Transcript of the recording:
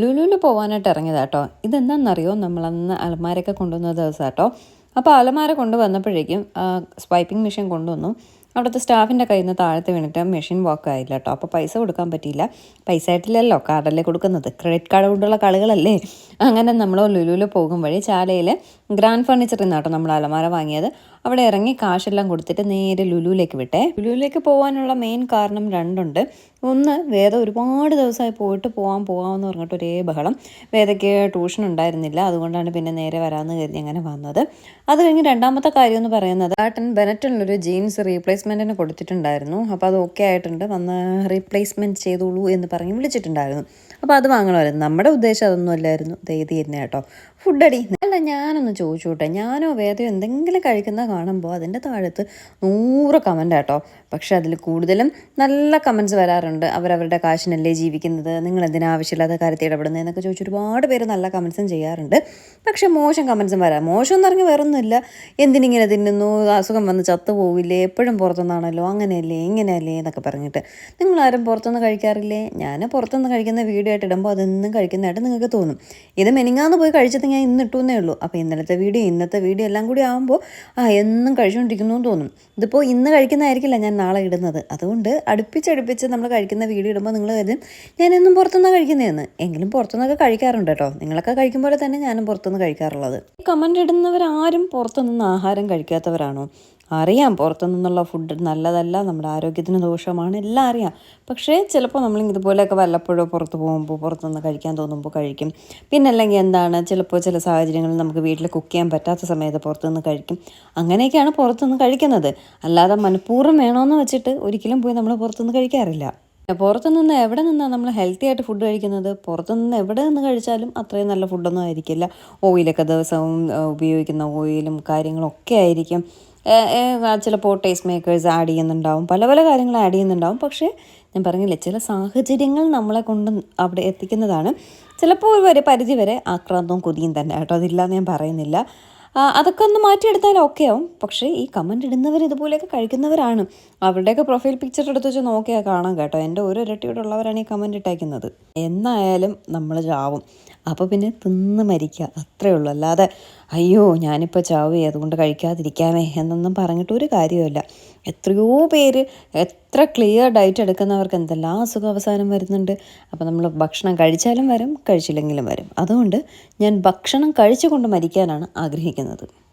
ലുലുവിൽ പോകാനായിട്ട് ഇറങ്ങിയതാട്ടോ ഇതെന്താണെന്നറിയോ നമ്മളന്ന് അലമാരയൊക്കെ കൊണ്ടുവന്ന ദിവസം കേട്ടോ അപ്പോൾ അലമാര കൊണ്ടുവന്നപ്പോഴേക്കും സ്വൈപ്പിംഗ് മെഷീൻ കൊണ്ടുവന്നു. അവിടുത്തെ സ്റ്റാഫിന്റെ കയ്യിൽ നിന്ന് താഴത്ത് വീണിട്ട് മെഷീൻ വർക്ക് ആയില്ല കേട്ടോ അപ്പോൾ പൈസ കൊടുക്കാൻ പറ്റിയില്ല. പൈസ ആയിട്ടില്ലല്ലോ കാർഡല്ലേ കൊടുക്കുന്നത്. ക്രെഡിറ്റ് കാർഡ് കൊണ്ടുള്ള കളികളല്ലേ. അങ്ങനെ നമ്മൾ ലുലുവിൽ പോകും വഴി ചാലയിൽ ഗ്രാൻഡ് ഫർണിച്ചറിൽ നിന്നാട്ടോ നമ്മൾ അലമാര വാങ്ങിയത്. അവിടെ ഇറങ്ങി കാശെല്ലാം കൊടുത്തിട്ട് നേരെ ലുലുവിലേക്ക് വിട്ടെ. ലുലുവിലേക്ക് പോകാനുള്ള മെയിൻ കാരണം രണ്ടുണ്ട്. ഒന്ന് വേദ ഒരുപാട് ദിവസമായി പോയിട്ട് പോകാൻ പോകാമെന്ന് പറഞ്ഞിട്ട് ഒരേ ബഹളം. വേദയ്ക്ക് ട്യൂഷൻ ഉണ്ടായിരുന്നില്ല. അതുകൊണ്ടാണ് പിന്നെ നേരെ വരാമെന്ന് കരുതി അങ്ങനെ വന്നത്. അത് കഴിഞ്ഞ് രണ്ടാമത്തെ കാര്യം എന്ന് പറയുന്നത് ആട്ടൻ ബെനറ്റിനൊരു ജീൻസ് റീപ്ലേസ്മെന്റിന് കൊടുത്തിട്ടുണ്ടായിരുന്നു. അപ്പോൾ അത് ഓക്കെ ആയിട്ടുണ്ട്. വന്ന് റീപ്ലേസ്മെന്റ് ചെയ്തോളൂ എന്ന് പറഞ്ഞ് വിളിച്ചിട്ടുണ്ടായിരുന്നു. അപ്പോൾ അത് വാങ്ങണമായിരുന്നു. നമ്മുടെ ഉദ്ദേശം അതൊന്നും അല്ലായിരുന്നു ദൈതി തന്നെ കേട്ടോ. ഫുഡ് അടി അല്ല ഞാനൊന്ന് ചോദിച്ചോട്ടെ. ഞാനോ വേദയോ എന്തെങ്കിലും കഴിക്കുന്ന കാണുമ്പോൾ അതിന്റെ താഴത്ത് നൂറ് കമന്റ് കേട്ടോ പക്ഷെ അതിൽ കൂടുതലും നല്ല കമൻസ് വരാറുണ്ട്. അവരവരുടെ കാശിനല്ലേ ജീവിക്കുന്നത്? നിങ്ങൾ എന്തിനാവശ്യമില്ലാത്ത കാര്യത്തിൽ ഇടപെടുന്നത് എന്നൊക്കെ ചോദിച്ച് ഒരുപാട് പേര് നല്ല കമൻസും ചെയ്യാറുണ്ട്. പക്ഷെ മോശം കമൻസും വരാം. മോശം എന്ന് പറഞ്ഞാൽ വേറൊന്നുമില്ല. എന്തിനിങ്ങനെ തിന്നുന്നു? അസുഖം വന്ന് ചത്തു പോവില്ലേ? എപ്പോഴും പുറത്തുനിന്നാണല്ലോ? അങ്ങനെയല്ലേ? ഇങ്ങനെയല്ലേ? എന്നൊക്കെ പറഞ്ഞിട്ട്. നിങ്ങളാരും പുറത്തുനിന്ന് കഴിക്കാറില്ലേ? ഞാൻ പുറത്തുനിന്ന് കഴിക്കുന്ന വീഡിയോ ആയിട്ട് ഇടുമ്പോൾ അതെന്നും കഴിക്കുന്നതായിട്ട് നിങ്ങൾക്ക് തോന്നും. ഇത് മെനിങ്ങാന്ന് പോയി കഴിച്ചത് ഞാൻ ഇന്ന് എന്നേ ഉള്ളൂ. അപ്പോൾ ഇന്നലത്തെ വീഡിയോ ഇന്നത്തെ വീഡിയോ എല്ലാം കൂടി ആകുമ്പോൾ ആ എന്നും കഴിച്ചുകൊണ്ടിരിക്കുന്നു എന്ന് തോന്നും. ഇതിപ്പോൾ ഇന്ന് കഴിക്കുന്നതായിരിക്കില്ല ഞാൻ നാളെ ഇടുന്നത്. അതുകൊണ്ട് അടുപ്പിച്ചടുപ്പിച്ച് നമ്മൾ കഴിക്കുന്ന വീഡിയോ ഇടുമ്പോൾ നിങ്ങൾ കരുതും ഞാൻ എന്നും പുറത്തുനിന്ന് കഴിക്കുന്നതെന്ന്. എങ്കിലും പുറത്തുനിന്നൊക്കെ കഴിക്കാറുണ്ട് കേട്ടോ. നിങ്ങളൊക്കെ കഴിക്കും പോലെ തന്നെ ഞാനും പുറത്തുനിന്ന് കഴിക്കാറുള്ളത്. കമന്റ് ഇടുന്നവരാരും പുറത്തുനിന്ന് ആഹാരം കഴിക്കാത്തവരാണോ? അറിയാം. പുറത്തു നിന്നുള്ള ഫുഡ് നല്ലതല്ല നമ്മുടെ ആരോഗ്യത്തിന് ദോഷമാണ് എല്ലാം അറിയാം. പക്ഷേ ചിലപ്പോൾ നമ്മൾ ഇതുപോലെയൊക്കെ വല്ലപ്പോഴോ പുറത്ത് പോകുമ്പോൾ പുറത്തുനിന്ന് കഴിക്കാൻ തോന്നുമ്പോൾ കഴിക്കും. പിന്നെ അല്ലെങ്കിൽ എന്താണ് ചിലപ്പോൾ ചില സാഹചര്യങ്ങളിൽ നമുക്ക് വീട്ടിൽ കുക്ക് ചെയ്യാൻ പറ്റാത്ത സമയത്ത് പുറത്തുനിന്ന് കഴിക്കും. അങ്ങനെയൊക്കെയാണ് പുറത്തുനിന്ന് കഴിക്കുന്നത്. അല്ലാതെ മനഃപൂർവം വേണമെന്ന് വെച്ചിട്ട് ഒരിക്കലും പോയി നമ്മൾ പുറത്തുനിന്ന് കഴിക്കാറില്ല. പുറത്തു നിന്ന് എവിടെ നിന്നാണ് നമ്മൾ ഹെൽത്തി ആയിട്ട് ഫുഡ് കഴിക്കുന്നത്? പുറത്തു നിന്ന് എവിടെ നിന്ന് കഴിച്ചാലും അത്രയും നല്ല ഫുഡൊന്നും ആയിരിക്കില്ല. ഓയിലൊക്കെ ദിവസവും ഉപയോഗിക്കുന്ന ഓയിലും കാര്യങ്ങളൊക്കെ ആയിരിക്കും. ചിലപ്പോൾ ടേസ്റ്റ് മേക്കേഴ്സ് ആഡ് ചെയ്യുന്നുണ്ടാവും. പല പല കാര്യങ്ങൾ ആഡ് ചെയ്യുന്നുണ്ടാവും. പക്ഷേ ഞാൻ പറഞ്ഞില്ലേ ചില സാഹചര്യങ്ങൾ നമ്മളെ കൊണ്ട് അവിടെ എത്തിക്കുന്നതാണ്. ചിലപ്പോൾ ഒരു പരിധി വരെ ആക്രാന്തവും കൊതിയും തന്നെ. കേട്ടോ അതില്ലാന്ന് ഞാൻ പറയുന്നില്ല. അതൊക്കെ ഒന്ന് മാറ്റിയെടുത്താൽ ഓക്കെ ആവും. പക്ഷേ ഈ കമന്റ് ഇടുന്നവർ ഇതുപോലെയൊക്കെ കഴിക്കുന്നവരാണ്. അവരുടെയൊക്കെ പ്രൊഫൈൽ പിക്ചർ എടുത്ത് വെച്ച് നോക്കിയാൽ കാണാം കേട്ടോ. എന്റെ ഓരോ ഇരട്ടിയോട് ഉള്ളവരാണ് ഈ കമന്റ് ഇട്ടേക്കുന്നത്. എന്നായാലും നമ്മൾ ചാവും. അപ്പോൾ പിന്നെ തിന്ന് മരിക്കുക. അത്രേ ഉള്ളൂ. അല്ലാതെ അയ്യോ ഞാനിപ്പോൾ ചാവേ അതുകൊണ്ട് കഴിക്കാതിരിക്കാമേ എന്നൊന്നും പറഞ്ഞിട്ട് ഒരു കാര്യമില്ല എത്രയോ പേര് എത്ര ക്ലിയർ ഡയറ്റ് എടുക്കുന്നവർക്ക് എന്തെല്ലാം അസുഖം അവസാനം വരുന്നുണ്ട്. അപ്പോൾ നമ്മൾ ഭക്ഷണം കഴിച്ചാലും വരും കഴിച്ചില്ലെങ്കിലും വരും. അതുകൊണ്ട് ഞാൻ ഭക്ഷണം കഴിച്ചുകൊണ്ട് മരിക്കാനാണ് ആഗ്രഹിക്കുന്നത്.